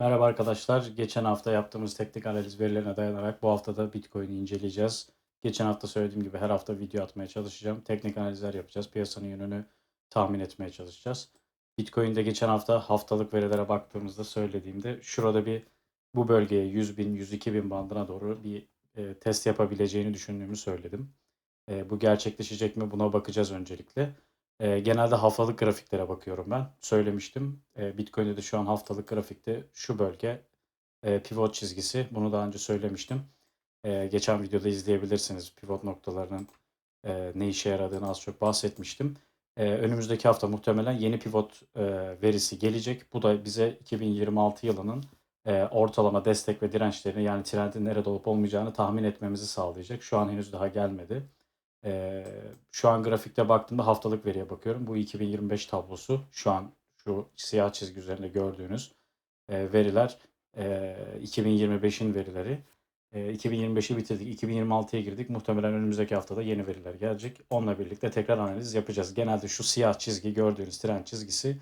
Merhaba arkadaşlar. Geçen hafta yaptığımız teknik analiz verilerine dayanarak bu hafta da Bitcoin'i inceleyeceğiz. Geçen hafta söylediğim gibi her hafta video atmaya çalışacağım. Teknik analizler yapacağız. Piyasanın yönünü tahmin etmeye çalışacağız. Bitcoin'de geçen hafta haftalık verilere baktığımızda söylediğimde şurada bir bu bölgeye 100 bin, 102 bin bandına doğru bir e, test yapabileceğini düşündüğümü söyledim. E, bu gerçekleşecek mi buna bakacağız öncelikle. E, genelde haftalık grafiklere bakıyorum ben. Söylemiştim. E, Bitcoin'de de şu an haftalık grafikte şu bölge e, pivot çizgisi. Bunu daha önce söylemiştim. E, geçen videoda izleyebilirsiniz. Pivot noktalarının e, ne işe yaradığını az çok bahsetmiştim. E, önümüzdeki hafta muhtemelen yeni pivot e, verisi gelecek. Bu da bize 2026 yılının e, ortalama destek ve dirençlerini yani trendin nerede olup olmayacağını tahmin etmemizi sağlayacak. Şu an henüz daha gelmedi. Ee, şu an grafikte baktığımda haftalık veriye bakıyorum. Bu 2025 tablosu. Şu an şu siyah çizgi üzerinde gördüğünüz e, veriler e, 2025'in verileri. E, 2025'i bitirdik. 2026'ya girdik. Muhtemelen önümüzdeki haftada yeni veriler gelecek. Onunla birlikte tekrar analiz yapacağız. Genelde şu siyah çizgi gördüğünüz trend çizgisi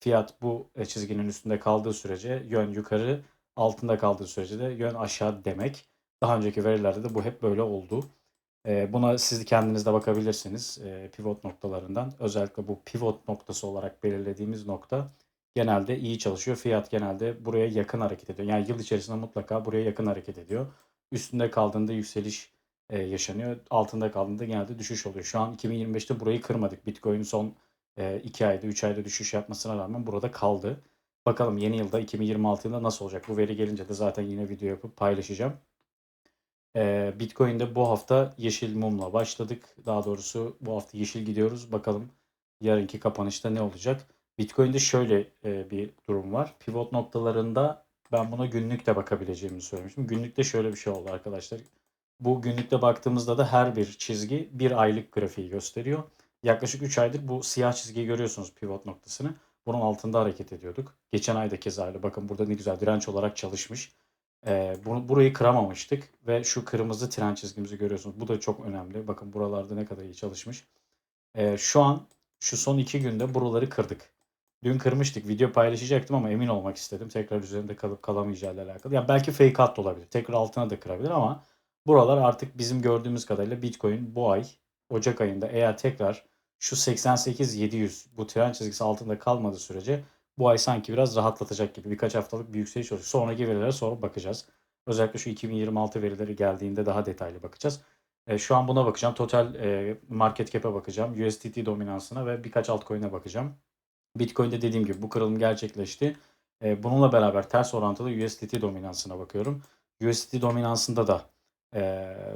fiyat bu e, çizginin üstünde kaldığı sürece yön yukarı, altında kaldığı sürece de yön aşağı demek. Daha önceki verilerde de bu hep böyle oldu. Ee, Buna siz kendiniz de bakabilirsiniz e, pivot noktalarından. Özellikle bu pivot noktası olarak belirlediğimiz nokta genelde iyi çalışıyor. Fiyat genelde buraya yakın hareket ediyor. Yani yıl içerisinde mutlaka buraya yakın hareket ediyor. Üstünde kaldığında yükseliş e, yaşanıyor. Altında kaldığında genelde düşüş oluyor. Şu an 2025'te burayı kırmadık. Bitcoin son 2 ayda 3 ayda düşüş yapmasına rağmen burada kaldı. Bakalım yeni yılda 2026 yılında nasıl olacak? Bu veri gelince de zaten yine video yapıp paylaşacağım. Ee, Bitcoin'de bu hafta yeşil mumla başladık. Daha doğrusu bu hafta yeşil gidiyoruz. Bakalım yarınki kapanışta ne olacak? Bitcoin'de şöyle e, bir durum var. Pivot noktalarında ben buna günlük de bakabileceğimi söylemiştim. Günlükte şöyle bir şey oldu arkadaşlar. Bu günlükte baktığımızda da her bir çizgi bir aylık grafiği gösteriyor. Yaklaşık 3 aydır bu siyah çizgiyi görüyorsunuz pivot noktasını. Bunun altında hareket ediyorduk. Geçen ayda keza öyle. Bakın burada ne güzel direnç olarak çalışmış. Ee, bunu, burayı kıramamıştık ve şu kırmızı tren çizgimizi görüyorsunuz. Bu da çok önemli. Bakın buralarda ne kadar iyi çalışmış. Ee, şu an şu son iki günde buraları kırdık. Dün kırmıştık. Video paylaşacaktım ama emin olmak istedim. Tekrar üzerinde kalıp kalamayacağıyla alakalı. Yani belki fake da olabilir. Tekrar altına da kırabilir ama buralar artık bizim gördüğümüz kadarıyla Bitcoin bu ay Ocak ayında eğer tekrar şu 88-700 bu tren çizgisi altında kalmadığı sürece bu ay sanki biraz rahatlatacak gibi. Birkaç haftalık bir yükseliş olacak. Sonraki verilere sonra bakacağız. Özellikle şu 2026 verileri geldiğinde daha detaylı bakacağız. E, şu an buna bakacağım. Total e, market cap'e bakacağım. USDT dominansına ve birkaç altcoin'e bakacağım. Bitcoin'de dediğim gibi bu kırılım gerçekleşti. E, bununla beraber ters orantılı USDT dominansına bakıyorum. USDT dominansında da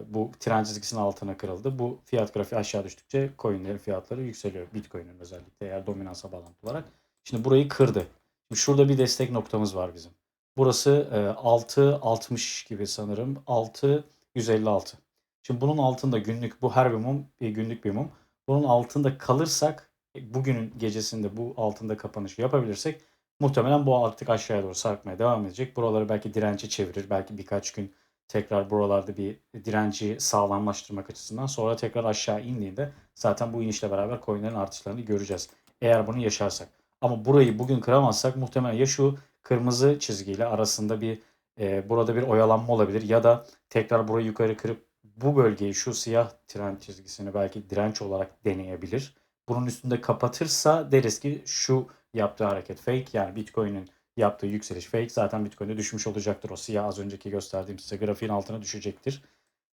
bu trend çizgisinin altına kırıldı. Bu fiyat grafiği aşağı düştükçe coinlerin fiyatları yükseliyor. Bitcoin'in özellikle eğer dominansa bağlantılı olarak. Şimdi burayı kırdı. Şimdi şurada bir destek noktamız var bizim. Burası e, 6.60 gibi sanırım. 6.156. Şimdi bunun altında günlük bu her bir mum bir günlük bir mum. Bunun altında kalırsak e, bugünün gecesinde bu altında kapanışı yapabilirsek muhtemelen bu artık aşağıya doğru sarkmaya devam edecek. Buraları belki direnci çevirir. Belki birkaç gün tekrar buralarda bir direnci sağlamlaştırmak açısından sonra tekrar aşağı indiğinde zaten bu inişle beraber coinlerin artışlarını göreceğiz. Eğer bunu yaşarsak. Ama burayı bugün kıramazsak muhtemelen ya şu kırmızı çizgiyle arasında bir e, burada bir oyalanma olabilir ya da tekrar burayı yukarı kırıp bu bölgeyi şu siyah trend çizgisini belki direnç olarak deneyebilir. Bunun üstünde kapatırsa deriz ki şu yaptığı hareket fake yani Bitcoin'in yaptığı yükseliş fake. Zaten Bitcoin'de düşmüş olacaktır. O siyah az önceki gösterdiğim size grafiğin altına düşecektir.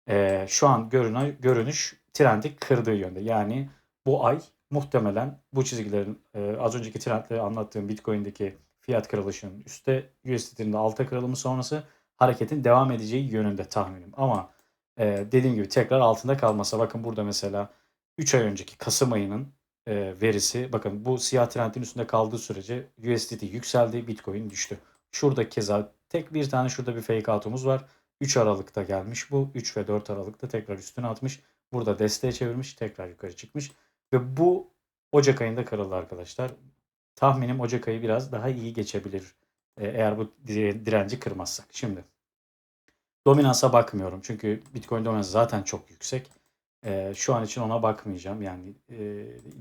Ee, şu an görünen, görünüş trendi kırdığı yönde. Yani bu ay muhtemelen bu çizgilerin e, az önceki trendleri anlattığım Bitcoin'deki fiyat kırılışının üstte USDT'nin de alta kırılımı sonrası hareketin devam edeceği yönünde tahminim. Ama e, dediğim gibi tekrar altında kalmasa bakın burada mesela 3 ay önceki Kasım ayının e, verisi bakın bu siyah trendin üstünde kaldığı sürece USDT yükseldi Bitcoin düştü. Şurada keza tek bir tane şurada bir fake out'umuz var. 3 Aralık'ta gelmiş bu. 3 ve 4 Aralık'ta tekrar üstüne atmış. Burada desteğe çevirmiş. Tekrar yukarı çıkmış. Ve bu Ocak ayında kırıldı arkadaşlar. Tahminim Ocak ayı biraz daha iyi geçebilir. e, Eğer bu dire- direnci kırmazsak. Şimdi dominansa bakmıyorum. Çünkü Bitcoin dominansı zaten çok yüksek. E, şu an için ona bakmayacağım. Yani e,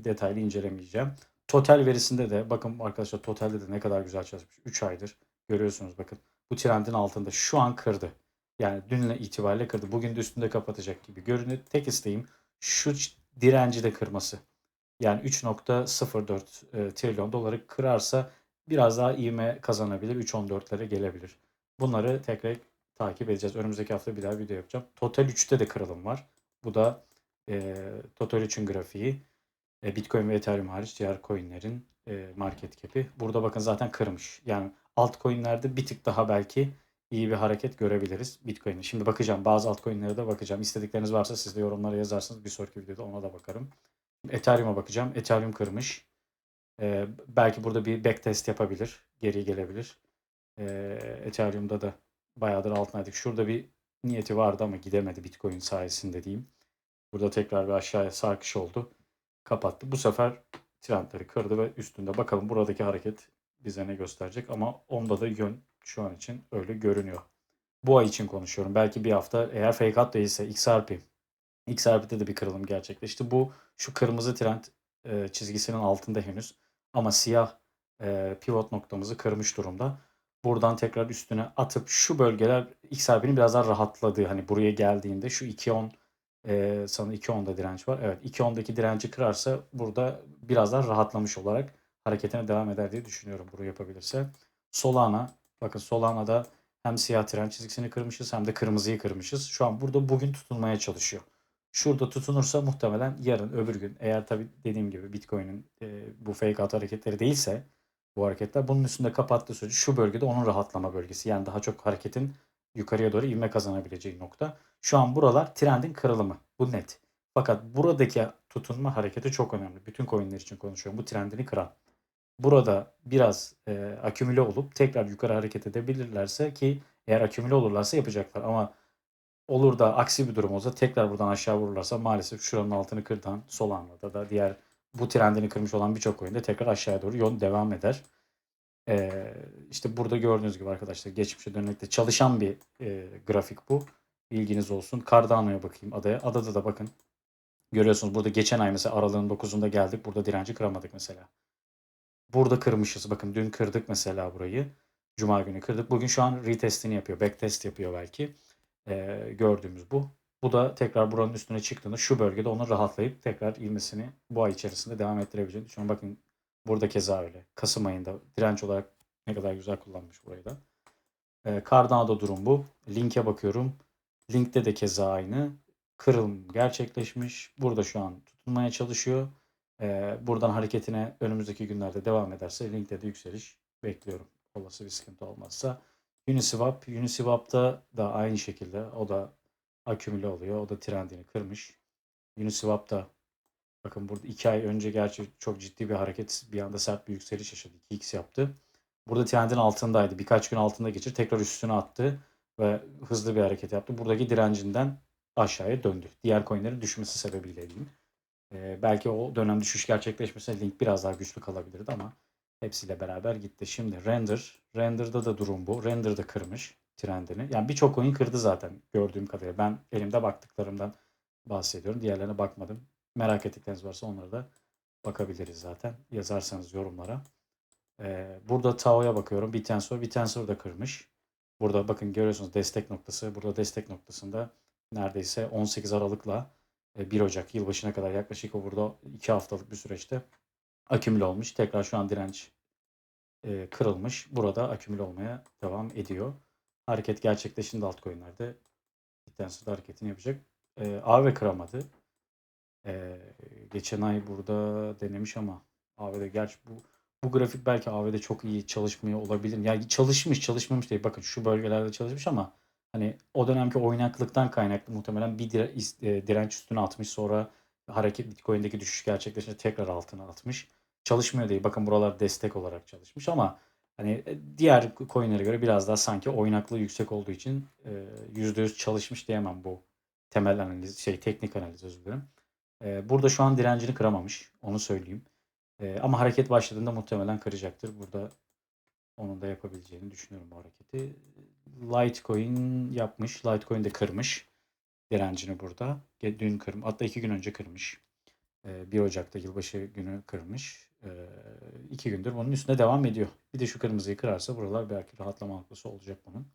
detaylı incelemeyeceğim. Total verisinde de bakın arkadaşlar totalde de ne kadar güzel çalışmış. 3 aydır Görüyorsunuz bakın. Bu trendin altında şu an kırdı. Yani dünle itibariyle kırdı. Bugün de üstünde kapatacak gibi görünüyor. Tek isteğim şu direnci de kırması. Yani 3.04 e, trilyon doları kırarsa biraz daha ivme kazanabilir. 3.14'lere gelebilir. Bunları tekrar takip edeceğiz. Önümüzdeki hafta bir daha video yapacağım. Total 3'te de kırılım var. Bu da e, Total 3'ün grafiği. E, Bitcoin ve Ethereum hariç diğer coinlerin e, market cap'i. Burada bakın zaten kırmış. Yani altcoin'lerde bir tık daha belki iyi bir hareket görebiliriz Bitcoin'in. Şimdi bakacağım. Bazı altcoin'lere de bakacağım. İstedikleriniz varsa siz de yorumlara yazarsınız. Bir sonraki videoda ona da bakarım. Ethereum'a bakacağım. Ethereum kırmış. E, belki burada bir backtest yapabilir. Geri gelebilir. E, Ethereum'da da bayağıdır altındaydık. Şurada bir niyeti vardı ama gidemedi Bitcoin sayesinde diyeyim. Burada tekrar bir aşağıya sarkış oldu. Kapattı. Bu sefer trendleri kırdı ve üstünde bakalım buradaki hareket bize ne gösterecek ama onda da yön şu an için öyle görünüyor. Bu ay için konuşuyorum. Belki bir hafta eğer fake out değilse XRP. XRP'de de bir kırılım gerçekleşti. Bu şu kırmızı trend e, çizgisinin altında henüz ama siyah e, pivot noktamızı kırmış durumda. Buradan tekrar üstüne atıp şu bölgeler XRP'nin biraz daha rahatladığı hani buraya geldiğinde şu 2.10 e, sana 2.10'da direnç var. Evet 2.10'daki direnci kırarsa burada biraz daha rahatlamış olarak hareketine devam eder diye düşünüyorum bunu yapabilirse. Solana bakın Solana'da hem siyah trend çizgisini kırmışız hem de kırmızıyı kırmışız. Şu an burada bugün tutunmaya çalışıyor. Şurada tutunursa muhtemelen yarın öbür gün eğer tabi dediğim gibi Bitcoin'in e, bu fake out hareketleri değilse bu hareketler bunun üstünde kapattığı sürece şu bölgede onun rahatlama bölgesi. Yani daha çok hareketin yukarıya doğru ivme kazanabileceği nokta. Şu an buralar trendin kırılımı. Bu net. Fakat buradaki tutunma hareketi çok önemli. Bütün coinler için konuşuyorum. Bu trendini kıran. Burada biraz e, akümüle olup tekrar yukarı hareket edebilirlerse ki eğer akümüle olurlarsa yapacaklar. Ama olur da aksi bir durum olsa tekrar buradan aşağı vururlarsa maalesef şuranın altını kırdan Solana'da da diğer bu trendini kırmış olan birçok coin'de tekrar aşağıya doğru yol devam eder. Ee, işte burada gördüğünüz gibi arkadaşlar geçmişe dönükte çalışan bir e, grafik bu. Bilginiz olsun. Cardano'ya bakayım adaya. Adada da bakın. Görüyorsunuz burada geçen ay mesela aralığın 9'unda geldik. Burada direnci kıramadık mesela. Burada kırmışız. Bakın dün kırdık mesela burayı. Cuma günü kırdık. Bugün şu an retestini yapıyor. Backtest yapıyor belki. Ee, gördüğümüz bu. Bu da tekrar buranın üstüne çıktığında şu bölgede onu rahatlayıp tekrar ivmesini bu ay içerisinde devam ettirebileceğini düşünüyorum. Bakın burada keza öyle. Kasım ayında direnç olarak ne kadar güzel kullanmış burayı da. Ee, Cardano'da durum bu. Link'e bakıyorum. Link'te de keza aynı. Kırılım gerçekleşmiş. Burada şu an tutunmaya çalışıyor. Buradan hareketine önümüzdeki günlerde devam ederse Link'te de yükseliş bekliyorum. Olası bir sıkıntı olmazsa. Uniswap, Uniswap'ta da aynı şekilde o da akümüle oluyor. O da trendini kırmış. Uniswap da bakın burada 2 ay önce gerçi çok ciddi bir hareket bir anda sert bir yükseliş yaşadı. 2x yaptı. Burada trendin altındaydı. Birkaç gün altında geçir. Tekrar üstüne attı ve hızlı bir hareket yaptı. Buradaki direncinden aşağıya döndü. Diğer coinlerin düşmesi sebebiyle diyeyim. Ee, belki o dönem düşüş gerçekleşmese link biraz daha güçlü kalabilirdi ama hepsiyle beraber gitti. Şimdi render. Render'da da durum bu. Render da kırmış trendini. Yani birçok coin kırdı zaten gördüğüm kadarıyla. Ben elimde baktıklarımdan bahsediyorum. Diğerlerine bakmadım. Merak ettikleriniz varsa onlara da bakabiliriz zaten. Yazarsanız yorumlara. Ee, burada Tao'ya bakıyorum. Bitensor. Bitensor da kırmış. Burada bakın görüyorsunuz destek noktası. Burada destek noktasında neredeyse 18 Aralık'la e, 1 Ocak yılbaşına kadar yaklaşık o burada 2 haftalık bir süreçte akümüle olmuş. Tekrar şu an direnç kırılmış. Burada akümüle olmaya devam ediyor. Hareket gerçekleştiğinde altcoin'lerde Bitensor da hareketini yapacak. AV kıramadı. Geçen ay burada denemiş ama AV'de gerçi bu bu grafik belki AV'de çok iyi çalışmıyor olabilir. Yani çalışmış çalışmamış değil. Bakın şu bölgelerde çalışmış ama hani o dönemki oynaklıktan kaynaklı muhtemelen bir e, direnç üstüne atmış sonra hareket Bitcoin'deki düşüş gerçekleşince tekrar altına atmış. Çalışmıyor değil. Bakın buralar destek olarak çalışmış ama hani e, diğer coin'lere göre biraz daha sanki oynaklığı yüksek olduğu için e, %100 çalışmış diyemem bu temel analiz şey teknik analiz özür dilerim. E, burada şu an direncini kıramamış. Onu söyleyeyim. Ama hareket başladığında muhtemelen kıracaktır. Burada onun da yapabileceğini düşünüyorum bu hareketi. Litecoin yapmış. Litecoin de kırmış direncini burada. Dün kırmış. Hatta iki gün önce kırmış. Ee, 1 Ocak'ta yılbaşı günü kırmış. Eee 2 gündür bunun üstüne devam ediyor. Bir de şu kırmızıyı kırarsa buralar belki rahatlama noktası olacak bunun.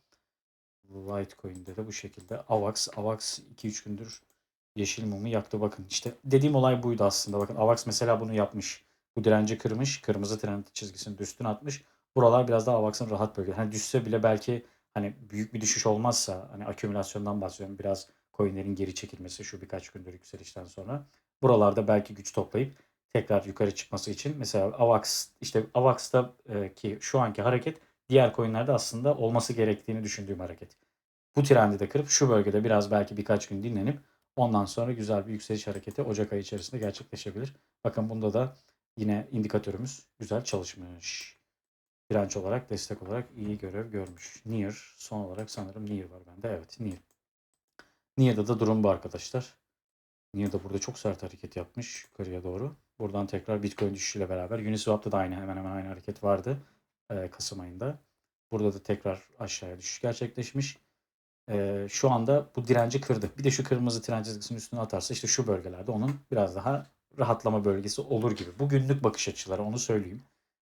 Litecoin'de de bu şekilde. AVAX, AVAX 2-3 gündür yeşil mumu yaktı. Bakın işte dediğim olay buydu aslında. Bakın AVAX mesela bunu yapmış. Bu direnci kırmış. Kırmızı trend çizgisini de üstüne atmış. Buralar biraz daha AVAX'ın rahat bölge. Hani düşse bile belki hani büyük bir düşüş olmazsa hani akümülasyondan bahsediyorum. Biraz coinlerin geri çekilmesi şu birkaç gündür yükselişten sonra. Buralarda belki güç toplayıp tekrar yukarı çıkması için mesela AVAX işte AVAX'ta e, ki şu anki hareket diğer coinlerde aslında olması gerektiğini düşündüğüm hareket. Bu trendi de kırıp şu bölgede biraz belki birkaç gün dinlenip ondan sonra güzel bir yükseliş hareketi Ocak ayı içerisinde gerçekleşebilir. Bakın bunda da yine indikatörümüz güzel çalışmış. Direnç olarak, destek olarak iyi görev görmüş. Near son olarak sanırım Near var bende. Evet Near. Near'da da durum bu arkadaşlar. Near da burada çok sert hareket yapmış yukarıya doğru. Buradan tekrar Bitcoin düşüşüyle beraber Uniswap'ta da aynı hemen hemen aynı hareket vardı e, Kasım ayında. Burada da tekrar aşağıya düşüş gerçekleşmiş. E, şu anda bu direnci kırdı. Bir de şu kırmızı direnç çizgisinin üstüne atarsa işte şu bölgelerde onun biraz daha rahatlama bölgesi olur gibi. Bu günlük bakış açıları onu söyleyeyim.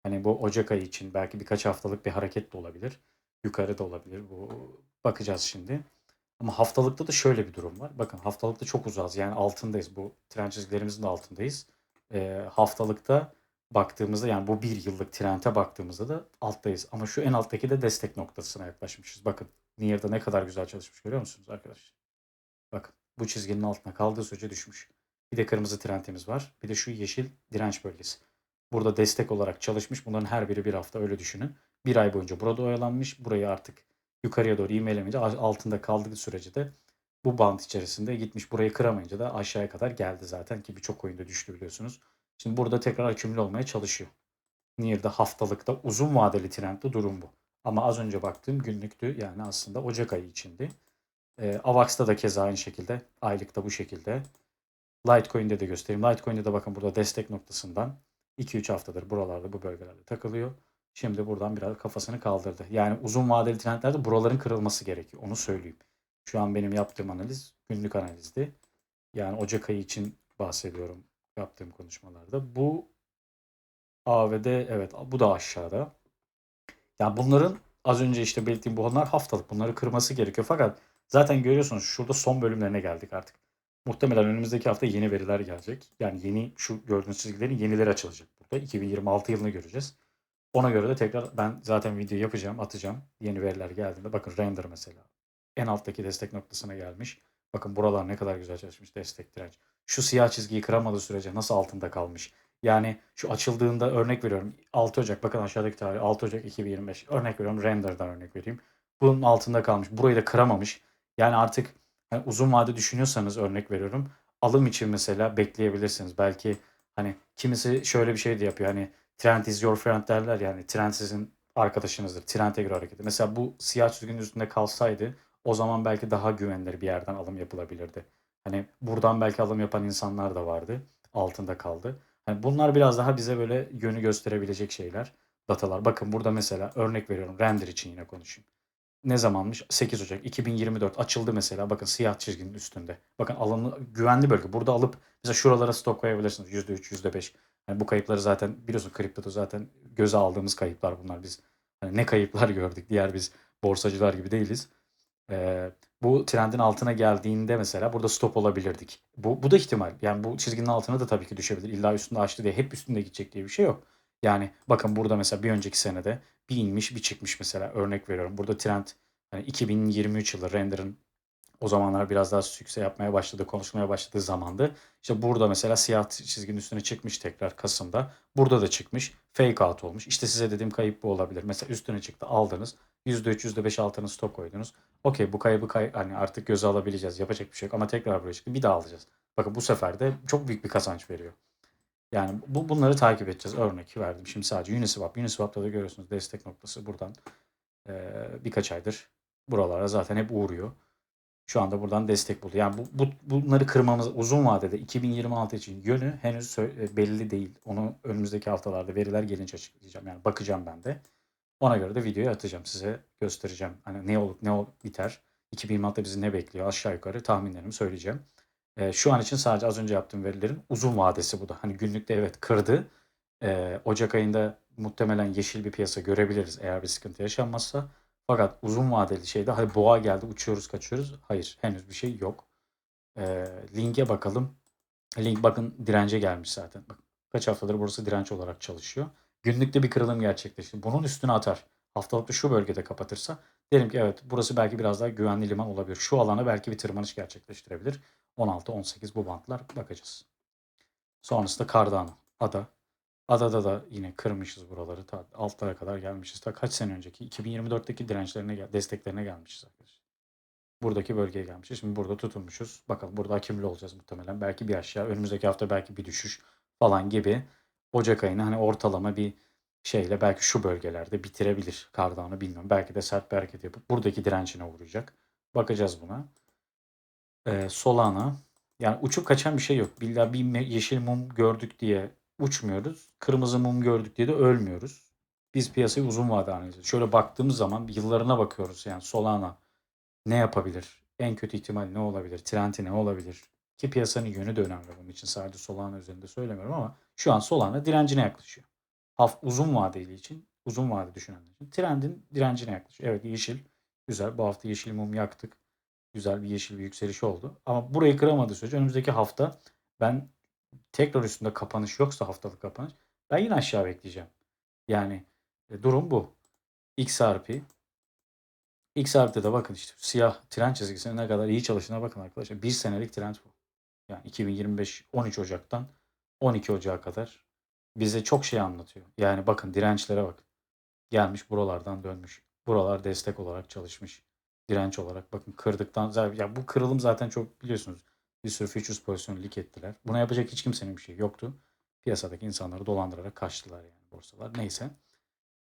Hani bu Ocak ayı için belki birkaç haftalık bir hareket de olabilir. Yukarı da olabilir. Bu bakacağız şimdi. Ama haftalıkta da şöyle bir durum var. Bakın haftalıkta çok uzağız. Yani altındayız. Bu tren çizgilerimizin de altındayız. E, haftalıkta baktığımızda yani bu bir yıllık trende baktığımızda da alttayız. Ama şu en alttaki de destek noktasına yaklaşmışız. Bakın Near'da ne kadar güzel çalışmış görüyor musunuz arkadaşlar? Bakın bu çizginin altına kaldığı sürece düşmüş. Bir de kırmızı trendimiz var. Bir de şu yeşil direnç bölgesi. Burada destek olarak çalışmış. Bunların her biri bir hafta öyle düşünün. Bir ay boyunca burada oyalanmış. Burayı artık yukarıya doğru ivmelemeyince altında kaldığı sürece de bu band içerisinde gitmiş. Burayı kıramayınca da aşağıya kadar geldi zaten ki birçok oyunda düştü biliyorsunuz. Şimdi burada tekrar akümüle olmaya çalışıyor. Near'da haftalıkta uzun vadeli trendli durum bu. Ama az önce baktığım günlüktü yani aslında Ocak ayı içindi. E, Avax'ta da keza aynı şekilde. Aylıkta bu şekilde. Litecoin'de de göstereyim. Litecoin'de de bakın burada destek noktasından 2-3 haftadır buralarda bu bölgelerde takılıyor. Şimdi buradan biraz kafasını kaldırdı. Yani uzun vadeli trendlerde buraların kırılması gerekiyor. Onu söyleyeyim. Şu an benim yaptığım analiz günlük analizdi. Yani Ocak ayı için bahsediyorum yaptığım konuşmalarda. Bu AVD evet bu da aşağıda. Yani bunların az önce işte belirttiğim bunlar haftalık. Bunları kırması gerekiyor. Fakat zaten görüyorsunuz şurada son bölümlerine geldik artık. Muhtemelen önümüzdeki hafta yeni veriler gelecek. Yani yeni şu gördüğünüz çizgilerin yenileri açılacak burada. 2026 yılını göreceğiz. Ona göre de tekrar ben zaten video yapacağım, atacağım. Yeni veriler geldiğinde bakın render mesela. En alttaki destek noktasına gelmiş. Bakın buralar ne kadar güzel çalışmış destek direnç. Şu siyah çizgiyi kıramadığı sürece nasıl altında kalmış. Yani şu açıldığında örnek veriyorum 6 Ocak bakın aşağıdaki tarih 6 Ocak 2025 örnek veriyorum render'dan örnek vereyim. Bunun altında kalmış. Burayı da kıramamış. Yani artık hani uzun vade düşünüyorsanız örnek veriyorum. Alım için mesela bekleyebilirsiniz. Belki hani kimisi şöyle bir şey de yapıyor. Hani trend is your friend derler yani trend sizin arkadaşınızdır. Trend'e göre hareketi. Mesela bu siyah çizginin üstünde kalsaydı o zaman belki daha güvenilir bir yerden alım yapılabilirdi. Hani buradan belki alım yapan insanlar da vardı. Altında kaldı. Hani bunlar biraz daha bize böyle yönü gösterebilecek şeyler, datalar. Bakın burada mesela örnek veriyorum render için yine konuşayım. Ne zamanmış? 8 Ocak 2024 açıldı mesela. Bakın siyah çizginin üstünde. Bakın alanı güvenli bölge. Burada alıp mesela şuralara stok koyabilirsiniz. %3, %5. Yani bu kayıpları zaten biliyorsun kriptoda zaten göze aldığımız kayıplar bunlar. Biz hani ne kayıplar gördük. Diğer biz borsacılar gibi değiliz. Ee, bu trendin altına geldiğinde mesela burada stop olabilirdik. Bu, bu da ihtimal. Yani bu çizginin altına da tabii ki düşebilir. İlla üstünde açtı diye hep üstünde gidecek diye bir şey yok. Yani bakın burada mesela bir önceki senede bir inmiş bir çıkmış mesela örnek veriyorum. Burada trend hani 2023 yılı render'ın o zamanlar biraz daha sükse yapmaya başladı, konuşmaya başladığı zamandı. İşte burada mesela siyah çizginin üstüne çıkmış tekrar Kasım'da. Burada da çıkmış. Fake out olmuş. İşte size dediğim kayıp bu olabilir. Mesela üstüne çıktı aldınız. %3, %5 altını stok koydunuz. Okey bu kaybı kay hani artık göze alabileceğiz. Yapacak bir şey yok ama tekrar buraya çıktı. Bir daha alacağız. Bakın bu sefer de çok büyük bir kazanç veriyor. Yani bu, bunları takip edeceğiz. Örnek verdim. Şimdi sadece Uniswap. Uniswap'ta da görüyorsunuz destek noktası buradan e, birkaç aydır buralara zaten hep uğruyor. Şu anda buradan destek buluyor. Yani bu, bu bunları kırmamız uzun vadede 2026 için yönü henüz belli değil. Onu önümüzdeki haftalarda veriler gelince açıklayacağım. Yani bakacağım ben de. Ona göre de videoyu atacağım size göstereceğim. Hani ne olup ne ol biter. 2026'da bizi ne bekliyor aşağı yukarı tahminlerimi söyleyeceğim. E, şu an için sadece az önce yaptığım verilerin uzun vadesi bu da. Hani günlükte evet kırdı. Eee, ocak ayında muhtemelen yeşil bir piyasa görebiliriz eğer bir sıkıntı yaşanmazsa. Fakat uzun vadeli şeyde hadi boğa geldi uçuyoruz kaçıyoruz. Hayır henüz bir şey yok. Eee Link'e bakalım. Link bakın dirence gelmiş zaten. Bak, kaç haftadır burası direnç olarak çalışıyor. Günlükte bir kırılım gerçekleşti. Bunun üstüne atar. Haftalıkta şu bölgede kapatırsa derim ki evet burası belki biraz daha güvenli liman olabilir. Şu alana belki bir tırmanış gerçekleştirebilir. 16-18 bu bantlar bakacağız. Sonrasında Cardano, Ada. Adada da yine kırmışız buraları. Ta altlara kadar gelmişiz. Ta kaç sene önceki 2024'teki dirençlerine desteklerine gelmişiz arkadaşlar. Buradaki bölgeye gelmişiz. Şimdi burada tutunmuşuz. Bakalım burada akümle olacağız muhtemelen. Belki bir aşağı. Önümüzdeki hafta belki bir düşüş falan gibi. Ocak ayını hani ortalama bir şeyle belki şu bölgelerde bitirebilir Cardano bilmiyorum. Belki de sert bir hareket yapıp buradaki direncine uğrayacak. Bakacağız buna. Ee, Solana yani uçup kaçan bir şey yok. Billahi bir yeşil mum gördük diye uçmuyoruz. Kırmızı mum gördük diye de ölmüyoruz. Biz piyasayı uzun vade analiz. Şöyle baktığımız zaman yıllarına bakıyoruz. Yani Solana ne yapabilir? En kötü ihtimal ne olabilir? Trend'i ne olabilir? Ki piyasanın yönü de önemli bunun için. Sadece Solana üzerinde söylemiyorum ama şu an Solana direncine yaklaşıyor. Haf uzun vadeli için, uzun vade düşünenler için trendin direncine yaklaşıyor. Evet yeşil, güzel. Bu hafta yeşil mum yaktık. Güzel bir yeşil bir yükseliş oldu. Ama burayı kıramadığı sürece önümüzdeki hafta ben tekrar üstünde kapanış yoksa haftalık kapanış ben yine aşağı bekleyeceğim. Yani e, durum bu. XRP XRP'de de bakın işte siyah trend çizgisinin ne kadar iyi çalıştığına bakın arkadaşlar. Bir senelik trend bu. Yani 2025 13 Ocak'tan 12 Ocak'a kadar bize çok şey anlatıyor. Yani bakın dirençlere bak. Gelmiş buralardan dönmüş. Buralar destek olarak çalışmış. Direnç olarak bakın kırdıktan ya bu kırılım zaten çok biliyorsunuz. Bir sürü futures pozisyonu lik ettiler. Buna yapacak hiç kimsenin bir şey yoktu. Piyasadaki insanları dolandırarak kaçtılar yani borsalar. Neyse.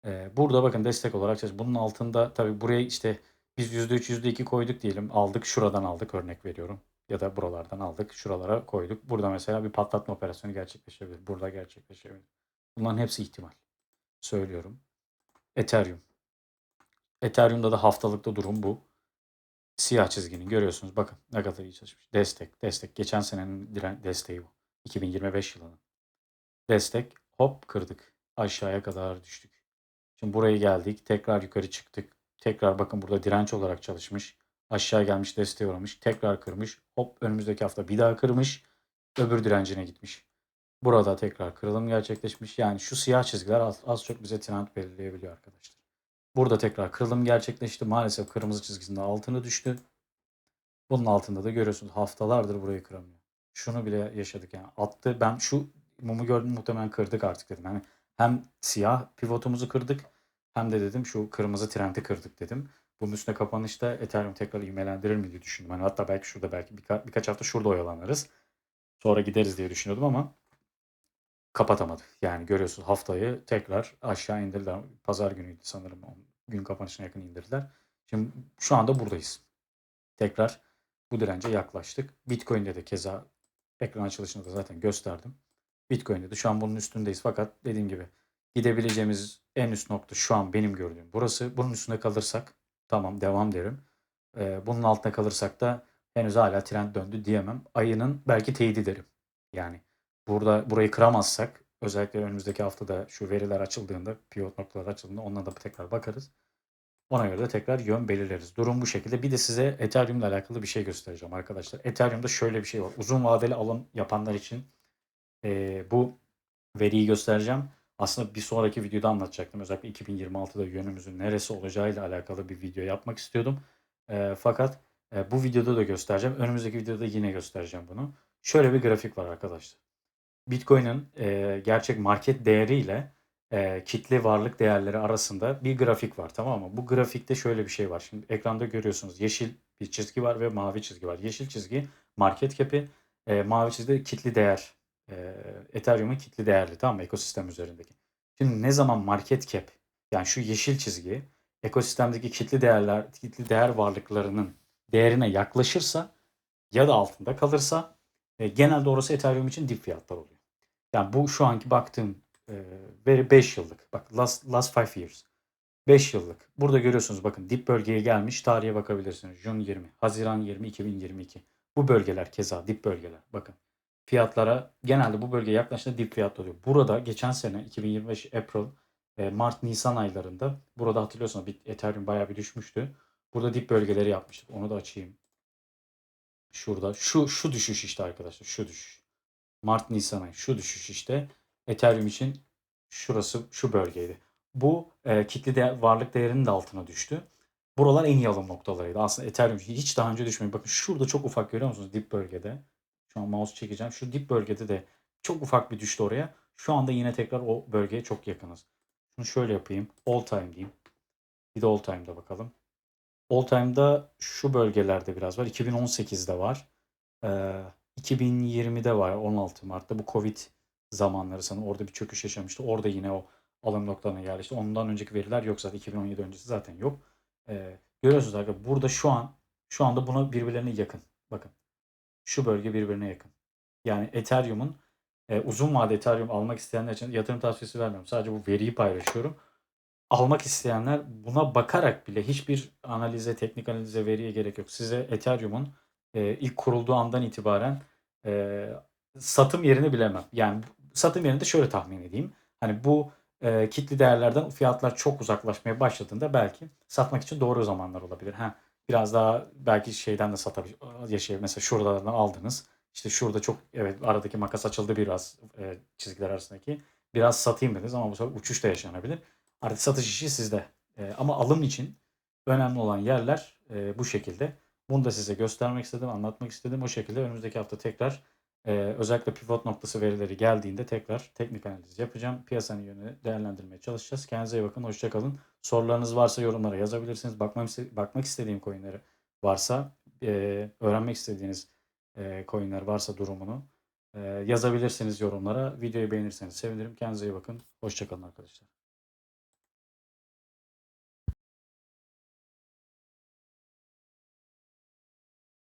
Ee, burada bakın destek olarak. Bunun altında tabii buraya işte biz %3 %2 koyduk diyelim. Aldık şuradan aldık örnek veriyorum. Ya da buralardan aldık şuralara koyduk. Burada mesela bir patlatma operasyonu gerçekleşebilir. Burada gerçekleşebilir. Bunların hepsi ihtimal. Söylüyorum. Ethereum. Ethereum'da da haftalıkta durum bu. Siyah çizginin görüyorsunuz. Bakın ne kadar iyi çalışmış. Destek, destek. Geçen senenin diren desteği bu. 2025 yılının. Destek. Hop kırdık. Aşağıya kadar düştük. Şimdi buraya geldik. Tekrar yukarı çıktık. Tekrar bakın burada direnç olarak çalışmış. Aşağı gelmiş desteğe uğramış. Tekrar kırmış. Hop önümüzdeki hafta bir daha kırmış. Öbür direncine gitmiş. Burada tekrar kırılım gerçekleşmiş. Yani şu siyah çizgiler az, az çok bize trend belirleyebiliyor arkadaşlar. Burada tekrar kırılım gerçekleşti. Maalesef kırmızı çizgisinde altına düştü. Bunun altında da görüyorsunuz haftalardır burayı kıramıyor. Şunu bile yaşadık yani. Attı. Ben şu mumu gördüm muhtemelen kırdık artık dedim. Yani hem siyah pivotumuzu kırdık hem de dedim şu kırmızı trendi kırdık dedim. Bunun üstüne kapanışta Ethereum tekrar ivmelendirir mi diye düşündüm. Hani hatta belki şurada belki birka- birkaç hafta şurada oyalanırız. Sonra gideriz diye düşünüyordum ama kapatamadı. Yani görüyorsunuz haftayı tekrar aşağı indirdiler. Pazar günüydü sanırım. Gün kapanışına yakın indirdiler. Şimdi şu anda buradayız. Tekrar bu dirence yaklaştık. Bitcoin'de de keza ekran açılışında da zaten gösterdim. Bitcoin'de de şu an bunun üstündeyiz. Fakat dediğim gibi gidebileceğimiz en üst nokta şu an benim gördüğüm burası. Bunun üstünde kalırsak tamam devam derim. Ee, bunun altında kalırsak da henüz hala trend döndü diyemem. Ayının belki teyidi derim. Yani burada burayı kıramazsak özellikle önümüzdeki haftada şu veriler açıldığında, pivot noktalar açıldığında onlara da tekrar bakarız. Ona göre de tekrar yön belirleriz. Durum bu şekilde. Bir de size Ethereum ile alakalı bir şey göstereceğim arkadaşlar. Ethereum'da şöyle bir şey var. Uzun vadeli alım yapanlar için eee, bu veriyi göstereceğim. Aslında bir sonraki videoda anlatacaktım. Özellikle 2026'da yönümüzün neresi olacağıyla alakalı bir video yapmak istiyordum. Eee, fakat e, bu videoda da göstereceğim. Önümüzdeki videoda yine göstereceğim bunu. Şöyle bir grafik var arkadaşlar. Bitcoin'in e, gerçek market değeriyle e, kitle varlık değerleri arasında bir grafik var tamam mı? Bu grafikte şöyle bir şey var. Şimdi ekranda görüyorsunuz yeşil bir çizgi var ve mavi çizgi var. Yeşil çizgi market cap'i, e, mavi çizgi kitli değer. E, Ethereum'un kitli değerli tamam mı? Ekosistem üzerindeki. Şimdi ne zaman market cap yani şu yeşil çizgi ekosistemdeki kitli değerler, kitli değer varlıklarının değerine yaklaşırsa ya da altında kalırsa e, genelde orası Ethereum için dip fiyatlar oluyor. Yani bu şu anki baktığım e, veri 5 yıllık. Bak last, last 5 years. 5 yıllık. Burada görüyorsunuz bakın dip bölgeye gelmiş. Tarihe bakabilirsiniz. Jun 20, Haziran 20, 2022. Bu bölgeler keza dip bölgeler. Bakın fiyatlara genelde bu bölgeye yaklaştığında dip fiyatlar oluyor. Burada geçen sene 2025 April, Mart, Nisan aylarında burada hatırlıyorsanız bir Ethereum bayağı bir düşmüştü. Burada dip bölgeleri yapmıştık. Onu da açayım. Şurada. Şu şu düşüş işte arkadaşlar. Şu düşüş. Mart, Nisan ayı. Şu düşüş işte. Ethereum için şurası şu bölgeydi. Bu e, kitli de, varlık değerinin de altına düştü. Buralar en iyi alım noktalarıydı. Aslında Ethereum hiç daha önce düşmüyor. Bakın şurada çok ufak görüyor musunuz dip bölgede. Şu an mouse çekeceğim. Şu dip bölgede de çok ufak bir düştü oraya. Şu anda yine tekrar o bölgeye çok yakınız. Şunu şöyle yapayım. All time diyeyim. Bir de all time'da bakalım. All time'da şu bölgelerde biraz var. 2018'de var. Ee, 2020'de var. 16 Mart'ta. Bu Covid zamanları sanırım. Orada bir çöküş yaşamıştı. Orada yine o alım noktalarına yerleşti. Ondan önceki veriler yok zaten. 2017 öncesi zaten yok. Ee, görüyorsunuz arkadaşlar. Burada şu an şu anda buna birbirlerine yakın. Bakın. Şu bölge birbirine yakın. Yani Ethereum'un e, uzun vade Ethereum almak isteyenler için yatırım tavsiyesi vermiyorum. Sadece bu veriyi paylaşıyorum. Almak isteyenler buna bakarak bile hiçbir analize, teknik analize, veriye gerek yok. Size Ethereum'un e, ilk kurulduğu andan itibaren e, satım yerini bilemem. Yani satım yerini de şöyle tahmin edeyim. Hani bu e, kitli değerlerden fiyatlar çok uzaklaşmaya başladığında belki satmak için doğru zamanlar olabilir. Ha, biraz daha belki şeyden de satabilir. Yaşayabilir. Mesela şuralardan aldınız. İşte şurada çok evet aradaki makas açıldı biraz e, çizgiler arasındaki. Biraz satayım dediniz ama bu sefer uçuş da yaşanabilir. Artık satış işi sizde. E, ama alım için önemli olan yerler e, bu şekilde. Bunu da size göstermek istedim, anlatmak istedim. O şekilde önümüzdeki hafta tekrar e, özellikle pivot noktası verileri geldiğinde tekrar teknik analiz yapacağım. Piyasanın yönünü değerlendirmeye çalışacağız. Kendinize iyi bakın, hoşçakalın. Sorularınız varsa yorumlara yazabilirsiniz. Bakmam, bakmak istediğim coinleri varsa, e, öğrenmek istediğiniz e, coinler varsa durumunu e, yazabilirsiniz yorumlara. Videoyu beğenirseniz sevinirim. Kendinize iyi bakın. Hoşçakalın arkadaşlar.